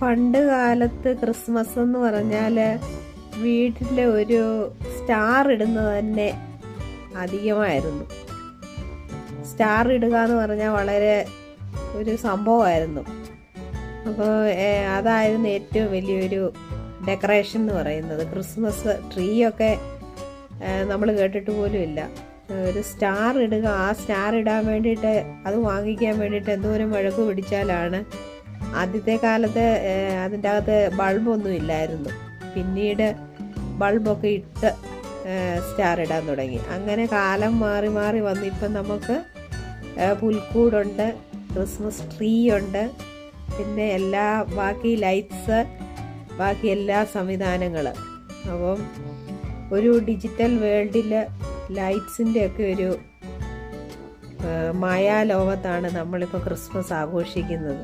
പണ്ട് കാലത്ത് ക്രിസ്മസ് എന്ന് പറഞ്ഞാൽ വീട്ടിൽ ഒരു സ്റ്റാർ ഇടുന്നത് തന്നെ അധികമായിരുന്നു. സ്റ്റാർ ഇടുക എന്ന് പറഞ്ഞാൽ വളരെ ഒരു സംഭവമായിരുന്നു. അപ്പോൾ അതായിരുന്നു ഏറ്റവും വലിയൊരു ഡെക്കറേഷൻ എന്ന് പറയുന്നത്. ക്രിസ്മസ് ട്രീ ഒക്കെ നമ്മൾ കേട്ടിട്ട് പോലും ഇല്ല. ഒരു സ്റ്റാർ ഇടുക ആ സ്റ്റാർ ഇടാൻ വേണ്ടിയിട്ട് അത് വാങ്ങിക്കാൻ വേണ്ടിയിട്ട് എന്തോരം വഴക്ക് പിടിച്ചാലാണ് ആദ്യത്തെ കാലത്ത് അതിന്റെ അകത്ത് ബൾബൊന്നും ഇല്ലായിരുന്നു. പിന്നീട് ബൾബൊക്കെ ഇട്ട് സ്റ്റാർ ഇടാൻ തുടങ്ങി. അങ്ങനെ കാലം മാറി മാറി വന്ന് ഇപ്പം നമുക്ക് പുൽക്കൂടുണ്ട് ക്രിസ്മസ് ട്രീ ഉണ്ട് പിന്നെ എല്ലാ ബാക്കി ലൈറ്റ്സ് ബാക്കി എല്ലാ സംവിധാനങ്ങൾ അപ്പം ഒരു ഡിജിറ്റൽ വേൾഡിൽ ലൈറ്റ്സിന്റെ ഒക്കെ ഒരു മായാലോകത്താണ് നമ്മളിപ്പോൾ ക്രിസ്മസ് ആഘോഷിക്കുന്നത്.